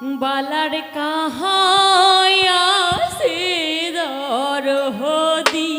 বালার কাহায়া সে দর হদি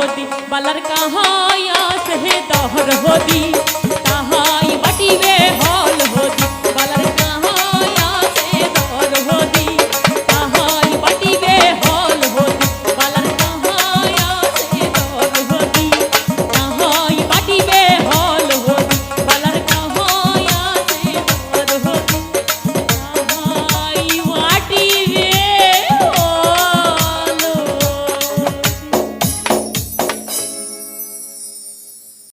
होती। बलर कहाँ या है दहर होती।